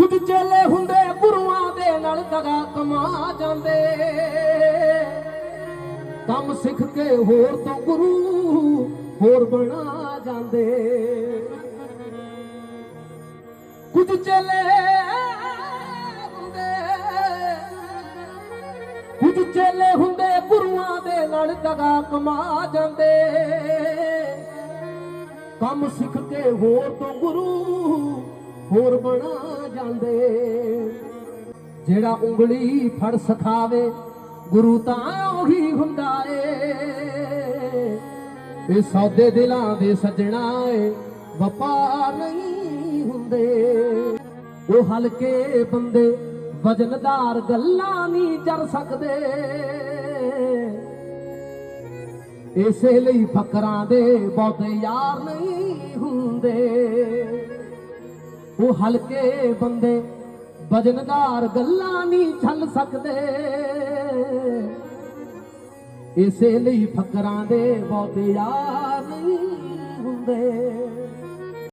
ਕੁਝ ਚੇਲੇ ਹੁੰਦੇ ਗੁਰੂਆਂ ਦੇ ਨਾਲ ਦਗਾ ਕਮਾ ਜਾਂਦੇ। ਕੰਮ ਸਿੱਖ ਕੇ ਹੋਰ ਤੋਂ ਗੁਰੂ ਹੋਰ ਬਣਾ ਜਾਂਦੇ। ਕੁਝ ਚੇਲੇ ਹੁੰਦੇ, ਕੁਝ ਚੇਲੇ ਹੁੰਦੇ ਗੁਰੂਆਂ ਦੇ ਨਾਲ ਦਗਾ ਕਮਾ ਜਾਂਦੇ। ਕੰਮ ਸਿੱਖ ਕੇ ਹੋਰ ਤੋਂ ਗੁਰੂ ਹੋਰ ਬਣਾ ਜਾਂਦੇ। ਜਿਹੜਾ ਉਂਗਲੀ ਫੜ ਸਖਾਵੇ, ਗੁਰੂ ਤਾਂ ਉਹੀ ਹੁੰਦਾ ਏ। ਇਹ ਸੌਦੇ ਦਿਲਾਂ ਦੇ ਸੱਜਣਾ ਏ, ਵਪਾਰ ਨਹੀਂ ਹੁੰਦੇ। ਉਹ ਹਲਕੇ ਬੰਦੇ ਵਜਨਦਾਰ ਗੱਲਾਂ ਨਹੀਂ ਜਰ ਸਕਦੇ। ਇਸੇ ਲਈ ਫਕਰਾਂ ਦੇ ਬਹੁਤੇ ਯਾਰ ਨਹੀਂ ਹੁੰਦੇ। ਉਹ ਹਲਕੇ ਬੰਦੇ ਵਜਨਦਾਰ ਗੱਲਾਂ ਨਹੀਂ ਛੱਲ ਸਕਦੇ। ਇਸੇ ਲਈ ਫਕਰਾਂ ਦੇ ਬਹੁਤੇ ਯਾਰ ਨਹੀਂ ਹੁੰਦੇ।